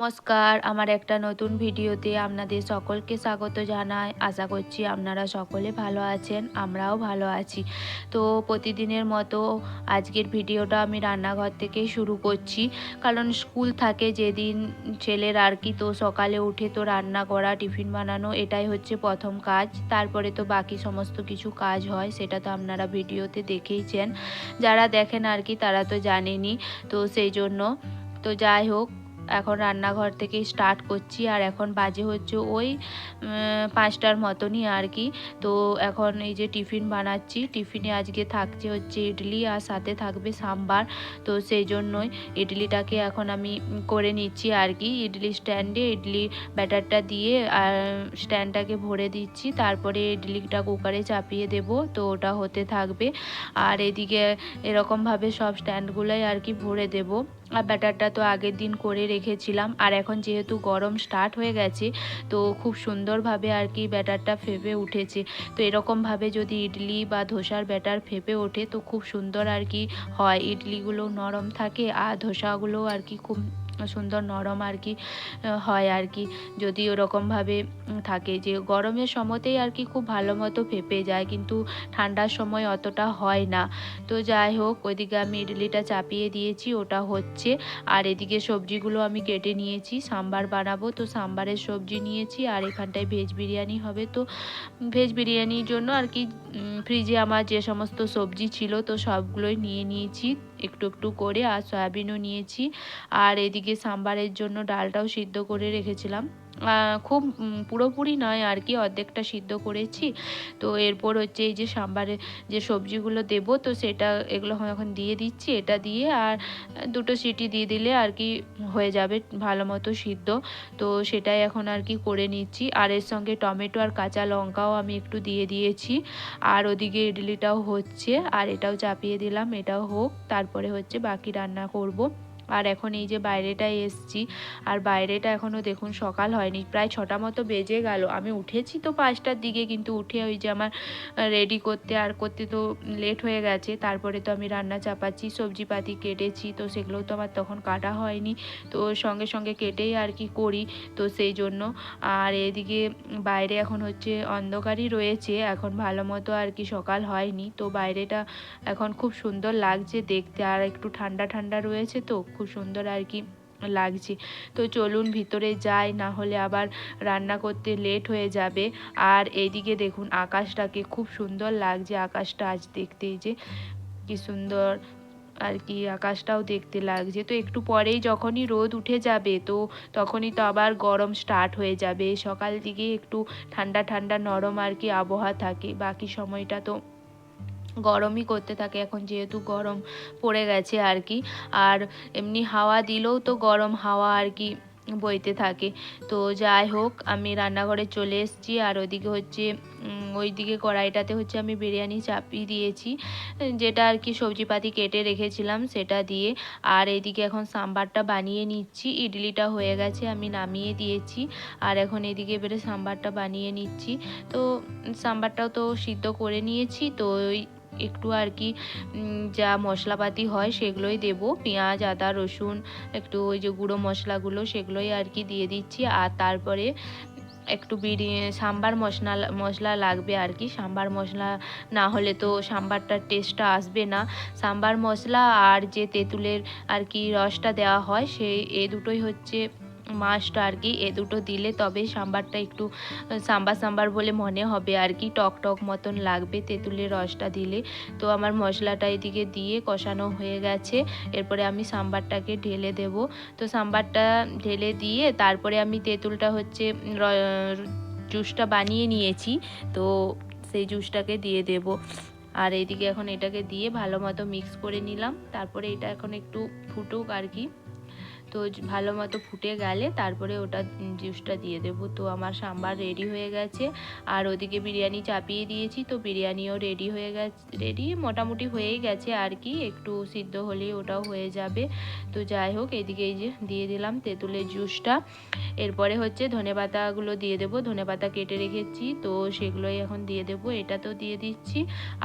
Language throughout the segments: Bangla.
নমস্কার। আমার একটা নতুন ভিডিওতে আপনাদের সকলকে স্বাগত জানাই। আশা করছি আপনারা সকলে ভালো আছেন, আমরাও ভালো আছি। তো প্রতিদিনের মতো আজকের ভিডিওটা আমি রান্নাঘর থেকেই শুরু করছি। কারণ স্কুল থাকে যেদিন ছেলের আর কি, তো সকালে উঠে তো রান্না করা, টিফিন বানানো, এটাই হচ্ছে প্রথম কাজ। তারপরে তো বাকি সমস্ত কিছু কাজ হয়, সেটা তো আপনারা ভিডিওতে দেখেইছেন। যারা দেখেন আর কি, তারা তো জানেনই। তো সেই জন্য, তো যাই হোক এখন রান্নাঘর থেকে স্টার্ট করছি আর এখন বাজে হচ্ছে ওই পাঁচটার মতনই আর কি। তো এখন এই যে টিফিন বানাচ্ছি, টিফিনে আজকে থাকছে হচ্ছে ইডলি আর সাথে থাকবে সাম্বার। তো সেই জন্যই ইডলিটাকে এখন আমি করে নিচ্ছি আর কি। ইডলি স্ট্যান্ডে ইডলি ব্যাটারটা দিয়ে, আর স্ট্যান্ডটাকে ভরে দিচ্ছি। তারপরে ইডলিটা কুকারে চাপিয়ে দেব, তো ওটা হতে থাকবে। আর এদিকে এরকমভাবে সব স্ট্যান্ডগুলোই আর কি ভরে দেব। আর ব্যাটারটা তো আগের দিন করে রেখেছিলাম। আর এখন যেহেতু গরম স্টার্ট হয়ে গেছে, তো খুব সুন্দরভাবে আর কি ব্যাটারটা ফেপে উঠেছে। তো এরকমভাবে যদি ইডলি বা ধোসার ব্যাটার ফেপে ওঠে, তো খুব সুন্দর আর কি হয়। ইডলিগুলো নরম থাকে, আর ধোসাগুলো আর কি খুব সুন্দর নরম আর কি হয় আর কি। যদি ওরকমভাবে থাকে যে গরমের সময়তেই আর কি খুব ভালো মতো ফেপে যায়, কিন্তু ঠান্ডার সময় অতটা হয় না। তো যাই হোক, ওইদিকে আমি ইডলিটা চাপিয়ে দিয়েছি, ওটা হচ্ছে। আর এদিকে সবজিগুলো আমি কেটে নিয়েছি, সাম্বার বানাবো। তো সাম্বারের সবজি নিয়েছি, আর এখানটায় ভেজ বিরিয়ানি হবে। তো ভেজ বিরিয়ানির জন্য আর কি ফ্রিজে আমার যে সমস্ত সবজি ছিল, তো সবগুলোই নিয়ে নিয়েছি। একটু একটু করে আর সয়াবিনও নিয়েছি। আর এদিকে সাম্বারের জন্য ডালটাও সিদ্ধ করে রেখেছিলাম। খুব পুরোপুরি নয়, আর কি অর্ধেকটা সিদ্ধ করেছি। তো এরপর হচ্ছে এই যে সাম্বারে যে সবজিগুলো দেবো, তো সেটা এগুলো এখন দিয়ে দিচ্ছি, এটা দিয়ে আর দুটো সিটি দিয়ে দিলে আর কি হয়ে যাবে ভালো মতো সিদ্ধ। তো সেটাই এখন আর কি করে নিচ্ছি। আর এর সঙ্গে টমেটো আর কাঁচা লঙ্কাও আমি একটু দিয়ে দিয়েছি। আর ওদিকে ইডলিটাও হচ্ছে, আর এটাও চাপিয়ে দিলাম, এটাও হোক, তারপরে হচ্ছে বাকি রান্না করব। আর এখন এই যে বাইরেটায় এসছি, আর বাইরেটা এখনও দেখুন সকাল হয়নি, প্রায় ছটা মতো বেজে গেল। আমি উঠেছি তো পাঁচটার দিকে, কিন্তু উঠে ওই যে আমার রেডি করতে আর করতে তো লেট হয়ে গেছে। তারপরে তো আমি রান্না চাপাচ্ছি, সবজিপাতি কেটেছি, তো সেগুলোও তো আমার তখন কাটা হয়নি। তো সঙ্গে সঙ্গে কেটেই আর কি করি, তো সেই জন্য। আর এদিকে বাইরে এখন হচ্ছে অন্ধকারই রয়েছে, এখন ভালো মতো আর কি সকাল হয়নি। তো বাইরেটা এখন খুব সুন্দর লাগছে দেখতে, আর একটু ঠান্ডা ঠান্ডা রয়েছে তো। খুব সুন্দর আর কি লাগছে। তো চলুন ভিতরে যাই, না হলে আবার রান্না করতে লেট হয়ে যাবে। আর এইদিকে দেখুন আকাশটাকে খুব সুন্দর লাগছে, আকাশটা আজ দেখতে যে কি সুন্দর আর কি আকাশটাও দেখতে লাগছে। তো একটু পরেই যখনই রোদ উঠে যাবে, তো তখনই তো আবার গরম স্টার্ট হয়ে যাবে। সকাল দিকে একটু ঠান্ডা ঠান্ডা নরম আর কি আবহাওয়া থাকে, বাকি সময়টা তো গরমই করতে থাকে এখন যেহেতু গরম পড়ে গেছে আর কি। আর এমনি হাওয়া দিলেও তো গরম হাওয়া আর কি বইতে থাকে। তো যাই হোক, আমি রান্নাঘরে চলে এসেছি আর ওদিকে হচ্ছে ওইদিকে কড়াইটাতে হচ্ছে আমি বিরিয়ানি চাপিয়ে দিয়েছি, যেটা আর কি সবজিপাতি কেটে রেখেছিলাম সেটা দিয়ে। আর এইদিকে এখন সাম্বারটা বানিয়ে নিচ্ছি, ইডলিটা হয়ে গেছে আমি নামিয়ে দিয়েছি। আর এখন এদিকে এবারে সাম্বারটা বানিয়ে নিচ্ছি। তো সাম্বারটাও তো সিদ্ধ করে নিয়েছি, তো ওই একটু আর কি যা মশলাপাতি হয় সেগুলোই দেব। পেঁয়াজ, আদা, রসুন, একটু ওই যে গুঁড়ো মশলাগুলো সেগুলোই আর কি দিয়ে দিচ্ছি। আর তারপরে একটু বিরি, সাম্বার মশলা মশলা লাগবে আর কি। সাম্বার মশলা না হলে তো সাম্বারটার টেস্টটা আসবে না। সাম্বার মশলা আর যে তেঁতুলের আর কি রসটা দেওয়া হয়, সেই, এ দুটোই হচ্ছে মাস্ট আর কি, এ দুটো দিলে তবে সাম্বারটা একটু সাম্বার সাম্বার বলে মনে হবে আর কি, টক টক মতন লাগবে তেঁতুলের রসটা দিলে। তো আমার মশলাটা এদিকে দিয়ে কষানো হয়ে গেছে, এরপরে আমি সাম্বারটাকে ঢেলে দেব। তো সাম্বারটা ঢেলে দিয়ে তারপরে আমি তেঁতুলটা হচ্ছে জুসটা বানিয়ে নিয়েছি, তো সেই জুসটাকে দিয়ে দেব। আর এইদিকে এখন এটাকে দিয়ে ভালো মতো মিক্স করে নিলাম, তারপরে এটা এখন একটু ফুটুক আর কি। তো ভালো মতো ফুটে গেলে তারপরে ওটা জুসটা দিয়ে দেবো। তো আমার সাম্বার রেডি হয়ে গেছে। আর ওদিকে বিরিয়ানি চাপিয়ে দিয়েছি, তো বিরিয়ানিও রেডি হয়ে গেছে রেডি মোটামুটি হয়েই গেছে আর কি। একটু সিদ্ধ হলেই ওটাও হয়ে যাবে। তো যাই হোক, এদিকে এই যে দিয়ে দিলাম তেঁতুলের জুসটা এরপরে হচ্ছে ধনেপাতাগুলো দিয়ে দেবো। ধনেপাতা কেটে রেখেছি, তো সেগুলোই এখন দিয়ে দেবো। এটা তো দিয়ে দিচ্ছি।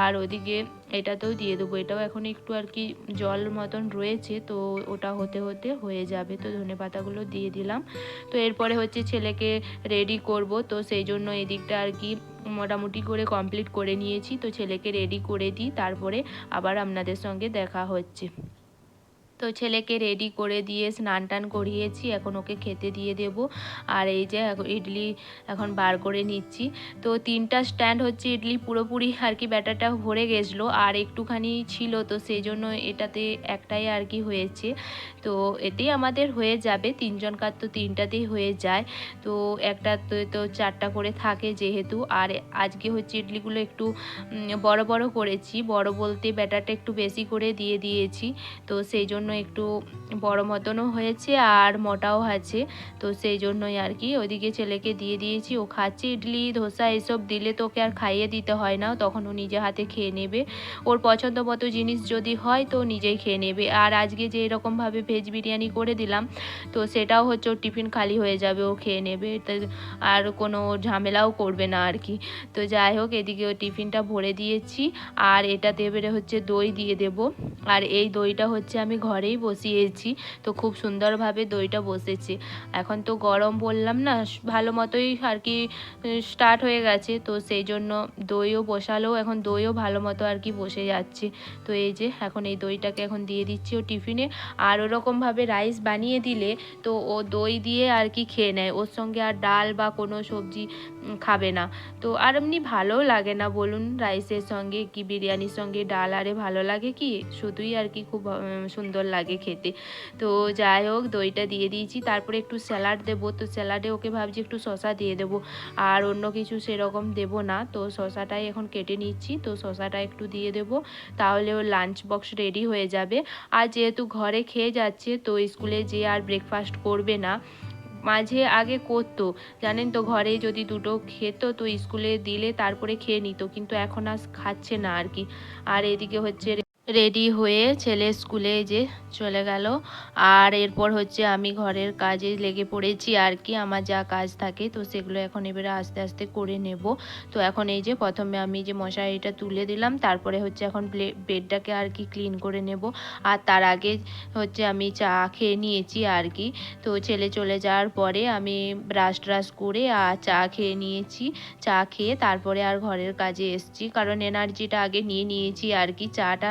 আর ওদিকে এটাতেও দিয়ে দেবো। এটাও এখন একটু আর কি জল মতন রয়েছে, তো ওটা হতে হতে হয়ে যাবে তো ধনে পাতাগুলো দিয়ে দিলাম। তো এরপরে হচ্ছে ছেলেকে রেডি করব। তো সেই জন্য এদিকটা আর কি মোটামুটি করে কমপ্লিট করে নিয়েছি। তো ছেলেকে রেডি করে দিই। তারপরে আবার আপনাদের সঙ্গে দেখা হচ্ছে। তো ছেলেকে রেডি করে দিয়ে স্নান টান করিয়েছি, এখন ওকে খেতে দিয়ে দেব। আর এই যে ইডলি এখন বার করে নিচ্ছি। তো তিনটা স্ট্যান্ড হচ্ছে ইডলি পুরোপুরি আর কি ব্যাটারটা ভরে গেছিল, আর একটুখানি ছিল তো সেই জন্য এটাতে একটাই আর কি হয়েছে। তো এতেই আমাদের হয়ে যাবে, তিনজন কার তো তিনটাতেই হয়ে যায়। তো একটা তো তো চারটা করে থাকে যেহেতু, আর আজকে হচ্ছে ইডলিগুলো একটু বড় বড় করেছি। বড় বলতে ব্যাটারটা একটু বেশি করে দিয়ে দিয়েছি। তো সেই জন্য একটু বড় মতনও হয়েছে আর মোটাও আছে। তো সেই জন্যই আর কি ওদিকে ছেলেকে দিয়ে দিয়েছি, ও খাচ্ছে ইডলি, ধোসা এসব দিলে তো ওকে আর খাইয়ে দিতে হয় না, তখন ও নিজে হাতে খেয়ে নেবে। ওর পছন্দ মতো জিনিস যদি হয় তো নিজেই খেয়ে নেবে। আর আজকে যে এরকমভাবে ভেজ বিরিয়ানি করে দিলাম, তো সেটাও হচ্ছে ওর টিফিন খালি হয়ে যাবে, ও খেয়ে নেবে। আর কোনো ঝামেলাও করবে না আর কি। তো যাই হোক, এদিকে ও টিফিনটা ভরে দিয়েছি, আর এটাতে এবারে হচ্ছে দই দিয়ে দেব। আর এই দইটা হচ্ছে আমি ঘরেই বসিয়েছি। তো খুব সুন্দরভাবে দইটা বসেছে। এখন তো গরম বললাম না ভালো মতোই আর কি স্টার্ট হয়ে গেছে। তো সেই জন্য দইও বসালেও এখন দইও ভালো মতো আর কি বসে যাচ্ছে। তো এই যে এখন এই দইটাকে এখন দিয়ে দিচ্ছি ও টিফিনে আর ওরকমভাবে রাইস বানিয়ে দিলে তো ও দই দিয়ে আর কি খেয়ে নেয়। ওর সঙ্গে আর ডাল বা কোনো সবজি খাবে না। তো আর এমনি ভালোও লাগে না বলুন রাইসের সঙ্গে কি বিরিয়ানির সঙ্গে ডাল আরে ভালো লাগে কি? শুধুই আর কি খুব উম, সুন্দর লাগে খেতে। তো যাই হোক, দইটা দিয়ে দিয়েছি। তারপরে একটু স্যালাড দেবো। তো স্যালাডে ওকে ভাবছি একটু শশা দিয়ে দেবো। আর অন্য কিছু সেরকম দেবো না। তো শশাটাই এখন কেটে নিচ্ছি। তো শশাটা একটু দিয়ে দেবো। তাহলে ওর লাঞ্চ বক্স রেডি হয়ে যাবে। আর যেহেতু ঘরে খেয়ে যাচ্ছে, তো স্কুলে যেয়ে আর ব্রেকফাস্ট করবে না, মাঝে আগে করতো। জানেন তো, ঘরে যদি দুটো খেত, তো স্কুলে দিলে তারপরে খেয়ে নিত। কিন্তু এখন আর খাচ্ছে না আর কি। আর এদিকে হচ্ছে রেডি হয়ে ছেলে স্কুলে যে চলে গেল। আর এরপর হচ্ছে আমি ঘরের কাজে লেগে পড়েছি আর কি, আমার যা কাজ থাকে তো সেগুলো এখন এবারে আস্তে আস্তে করে নেব। তো এখন এই যে প্রথমে আমি যে মশারিটা তুলে দিলাম, তারপরে হচ্ছে এখন বেডটাকে আর কি ক্লিন করে নেব। আর তার আগে হচ্ছে আমি চা খেয়ে নিয়েছি আর কি। তো ছেলে চলে যাওয়ার পরে আমি ব্রাশ ট্রাশ করে আর চা খেয়ে নিয়েছি। চা খেয়ে তারপরে আর ঘরের কাজে এসছি। কারণ এনার্জিটা আগে নিয়ে নিয়েছি আর কি। চাটা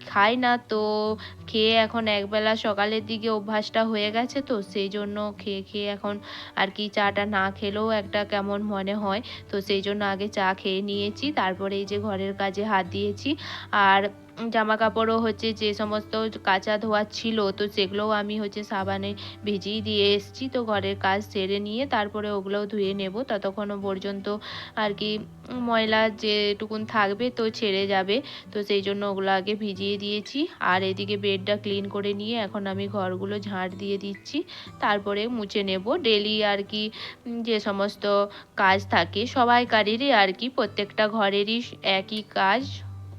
খাই না, তো খেয়ে এখন একবেলা সকালের দিকে অভ্যাসটা হয়ে গেছে তো, সেই জন্য খেয়ে খেয়ে এখন আর কি চাটা না খেলেও একটা কেমন মনে হয়। তো সেই জন্য আগে চা খেয়ে নিয়েছি, তারপরে এই যে ঘরের কাজে হাত দিয়েছি। আর জামা কাপড়ও হচ্ছে যে সমস্ত কাচা ধোয়া ছিল, তো সেগুলোও আমি হচ্ছে সাবানে ভিজিয়ে দিয়ে এসেছি, তো ঘরের কাজ সেরে নিয়ে তারপরে ওগুলোও ধুয়ে নেব। ততক্ষণও পর্যন্ত আর কি ময়লা যেটুকুন থাকবে তো ছেড়ে যাবে, তো সেই জন্য ওগুলো আগে ভিজিয়ে দিয়েছি। আর এদিকে বেডটা ক্লিন করে নিয়ে এখন আমি ঘরগুলো ঝাঁট দিয়ে দিচ্ছি। তারপরে মুছে নেব। ডেলি আর কি যে সমস্ত কাজ থাকে, সবাইকারেরই আর কি। প্রত্যেকটা ঘরেরই একই কাজ।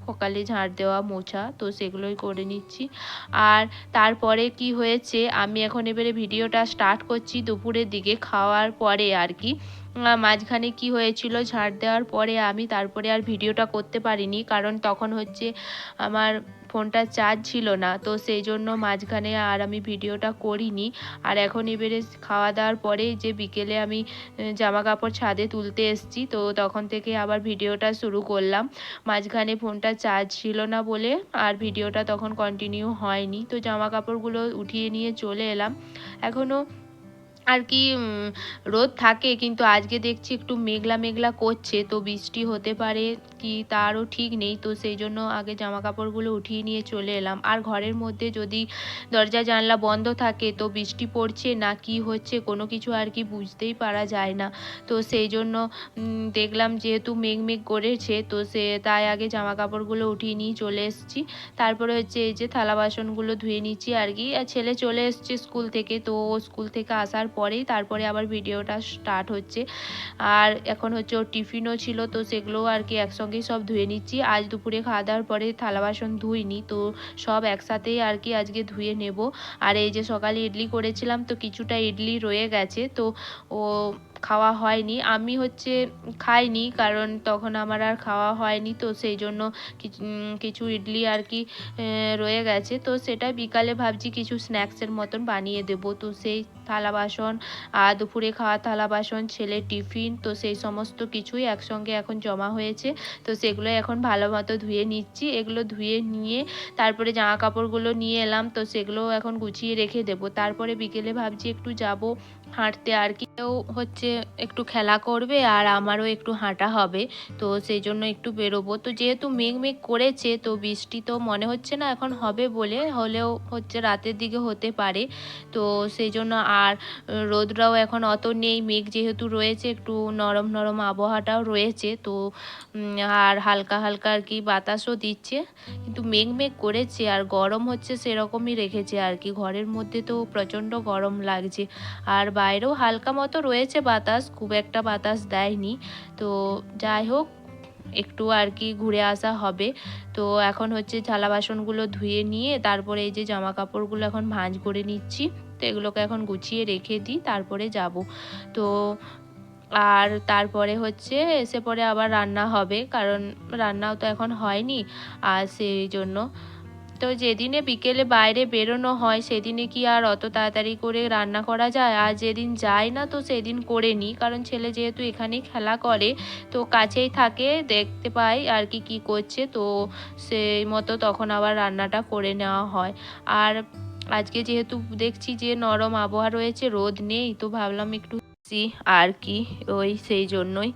সকালে ঝাঁট দেওয়া, মোছা, তো সেগুলোই করে নিচ্ছি। আর তারপরে কি হয়েছে, আমি এখন এবারে ভিডিওটা স্টার্ট করছি দুপুরের দিকে। খাওয়ার পরে আর কি মাঝখানে কি হয়েছিল ঝাড় দেওয়ার পরে আমি তারপরে আর ভিডিওটা করতে পারিনি, কারণ তখন হচ্ছে আমার ফোনটা চার্জ ছিল না। তো সেই জন্য মাঝখানে আর আমি ভিডিওটা করিনি। আর এখন এবারে খাওয়া দাওয়ার পরে যে বিকেলে আমি জামা কাপড় ছাদে তুলতে এসেছি, তো তখন থেকে আবার ভিডিওটা শুরু করলাম। মাঝখানে ফোনটা চার্জ ছিল না বলে আর ভিডিওটা তখন কন্টিনিউ হয়নি। তো জামা কাপড়গুলো উঠিয়ে নিয়ে চলে এলাম। এখনও আর কি রোদ থাকে, কিন্তু আজকে দেখছি একটু মেঘলা মেঘলা করছে, তো বৃষ্টি হতে পারে। কি তারও ঠিক নেই। তো সেই জন্য আগে জামা কাপড়গুলো উঠিয়ে নিয়ে চলে এলাম। আর ঘরের মধ্যে যদি দরজা, জানলা বন্ধ থাকে, তো বৃষ্টি পড়ছে না কি হচ্ছে কোনো কিছু আর কি বুঝতেই পারা যায় না। তো সেই জন্য দেখলাম যেহেতু মেঘ মেঘ করেছে, তো সে, তাই আগে জামা কাপড়গুলো উঠিয়ে নিয়ে চলে এসেছি। তারপরে হচ্ছে এই যে থালা বাসনগুলো ধুয়ে নিচ্ছি আর কি। আর ছেলে চলে এসছে স্কুল থেকে, তো স্কুল থেকে আসার পরেই তারপরে আবার ভিডিওটা স্টার্ট হচ্ছে। আর এখন হচ্ছে ওর টিফিনও ছিল, তো সেগুলোও আর কি একসঙ্গেই সব ধুয়ে নিচ্ছি। আজ দুপুরে খাওয়া দাওয়ার পরে থালা বাসন ধুইনি, তো সব একসাথেই আর কি আজকে ধুয়ে নেব। আর এই যে সকালে ইডলি করেছিলাম, তো কিছুটা ইডলি রয়ে গেছে, তো ও খাওয়া হয়নি। আমি হচ্ছে খাইনি কারণ তখন আমার আর খাওয়া হয়নি তো সেই জন্য কিছু ইডলি আর কি রয়ে গেছে। তো সেটা বিকালে ভাবছি কিছু স্ন্যাক্সের মতন বানিয়ে দেবো। তো সেই থালা বাসন আর দুপুরে খাওয়া থালা বাসন ছেলের টিফিন, তো সেই সমস্ত কিছুই একসঙ্গে এখন জমা হয়েছে। তো সেগুলো এখন ভালো মতো ধুয়ে নিচ্ছি। এগুলো ধুয়ে নিয়ে তারপরে জামা কাপড়গুলো নিয়ে এলাম। তো সেগুলো এখন গুছিয়ে রেখে দেবো। তারপরে বিকেলে ভাবছি একটু যাব হাঁটতে আর কেউ হচ্ছে একটু খেলা করবে আর আমারও একটু হাঁটা হবে। তো সেই জন্য একটু বেরোবো। তো যেহেতু মেঘ মেঘ করেছে, তো বৃষ্টি তো মনে হচ্ছে না এখন হবে বলে, হলেও হচ্ছে রাতের দিকে হতে পারে। তো সেই জন্য আর রোদরাও এখন অত নেই। মেঘ যেহেতু রয়েছে, একটু নরম নরম আবহাওয়াটাও রয়েছে। তো আর হালকা হালকা আর কি বাতাসও দিচ্ছে। কিন্তু মেঘ মেঘ করেছে আর গরম হচ্ছে সেরকমই রেখেছে আর কি। ঘরের মধ্যে তো প্রচণ্ড গরম লাগছে। আর বাইরেও হালকা মতো রয়েছে বাতাস, খুব একটা বাতাস দেয়নি। তো যাই হোক, একটু আর কি ঘুরে আসা হবে। তো এখন হচ্ছে থালা বাসনগুলো ধুয়ে নিয়ে, তারপরে এই যে জামা কাপড়গুলো এখন ভাঁজ করে নিচ্ছি, তো এগুলোকে এখন গুছিয়ে রেখে দিই, তারপরে যাব। তো আর তারপরে হচ্ছে এসে পরে আবার রান্না হবে, কারণ রান্নাও তো এখন হয়নি, আর সেই জন্য তো যেদিনে বিকেলে বাইরে বেরোনো হয়, সেদিনে কি আর অত তাড়াতাড়ি করে রান্না করা যায়? আর যেদিন যায় না, তো সেদিন করে নিই কারণ ছেলে যেহেতু এখানেই খেলা করে, তো কাছেই থাকে, দেখতে পাই আর কি কি করছে। তো সেই মতো তখন আবার রান্নাটা করে নেওয়া হয়। আর আজকে যেহেতু দেখছি যে নরম আবহাওয়া রয়েছে, রোদ নেই, তো ভাবলাম একটু আসি আর কি, ওই সেই জন্যই।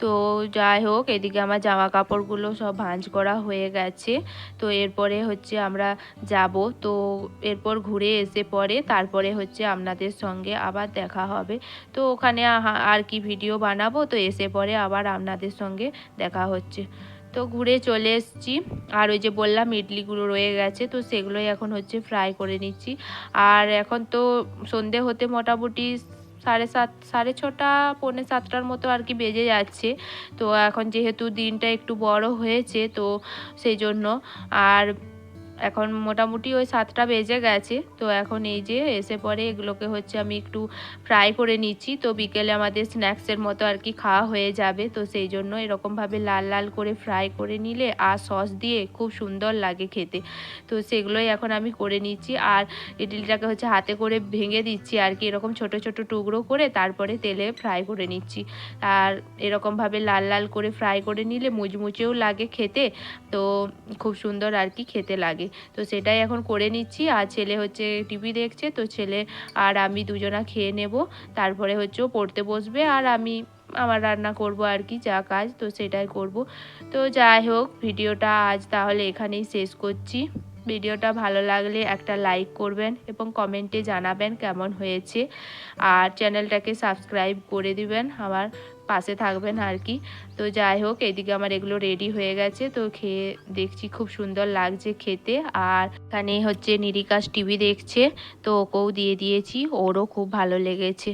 তো যাই হোক, এদিকে আমার জামা কাপড়গুলো সব ভাঁজ করা হয়ে গেছে। তো এরপরে হচ্ছে আমরা যাব। তো এরপর ঘুরে এসে পরে তারপরে হচ্ছে আপনাদের সঙ্গে আবার দেখা হবে। তো ওখানে আর কি ভিডিও বানাবো? তো এসে পরে আবার আপনাদের সঙ্গে দেখা হচ্ছে। তো ঘুরে চলে এসেছি। আর ওই যে বললাম, ইডলিগুলো রয়ে গেছে, তো সেগুলোই এখন হচ্ছে ফ্রাই করে নিচ্ছি। আর এখন তো সন্ধে হতে মোটামুটি সাড়ে সাত, সাড়ে ছটা, পৌনে সাতটার মতো আর কি বেজে যাচ্ছে। তো এখন যেহেতু দিনটা একটু বড় হয়েছে, তো সেই জন্য। আর এখন মোটামুটি ওই সাতটা বেজে গেছে। তো এখন এই যে এসে পরে এগুলোকে হচ্ছে আমি একটু ফ্রাই করে নিচ্ছি। তো বিকেলে আমাদের স্ন্যাক্সের মতো আর কি খাওয়া হয়ে যাবে। তো সেই জন্য এরকমভাবে লাল লাল করে ফ্রাই করে নিলে আর সস দিয়ে খুব সুন্দর লাগে খেতে। তো সেগুলোই এখন আমি করে নিচ্ছি। আর ইডলিটাকে হচ্ছে হাতে করে ভেঙে দিচ্ছি আর কি এরকম ছোট ছোট টুকরো করে তারপরে তেলে ফ্রাই করে নিচ্ছি। আর এরকমভাবে লাল লাল করে ফ্রাই করে নিলে মুচমুচেও লাগে খেতে। তো খুব সুন্দর আর কি খেতে লাগে। তো সেটাই এখন করে নিচ্ছি। আর ছেলে হচ্ছে টিভি দেখছে, তো ছেলে আর আমি দুজনা খেয়ে নেব। তারপরে হচ্ছে পড়তে বসবে আর আমি আমার রান্না করব আর কি, যা কাজ, তো সেটাই করব। তো যাই হোক, ভিডিওটা আজ তাহলে এখানেই শেষ করছি। ভিডিওটা ভালো লাগলে একটা লাইক করবেন এবং কমেন্টে জানাবেন কেমন হয়েছে। আর চ্যানেলটাকে সাবস্ক্রাইব করে দিবেন আমার পাশে থাকবেন আর কি। তো যাই হোক, এদিকে আমার এগুলো রেডি হয়ে গেছে। তো খেয়ে দেখছি খুব সুন্দর লাগছে খেতে। আর এখানে হচ্ছে নিরিকাশ টিভি দেখছে। তো ওকেও দিয়ে দিয়েছি। ওরও খুব ভালো লেগেছে।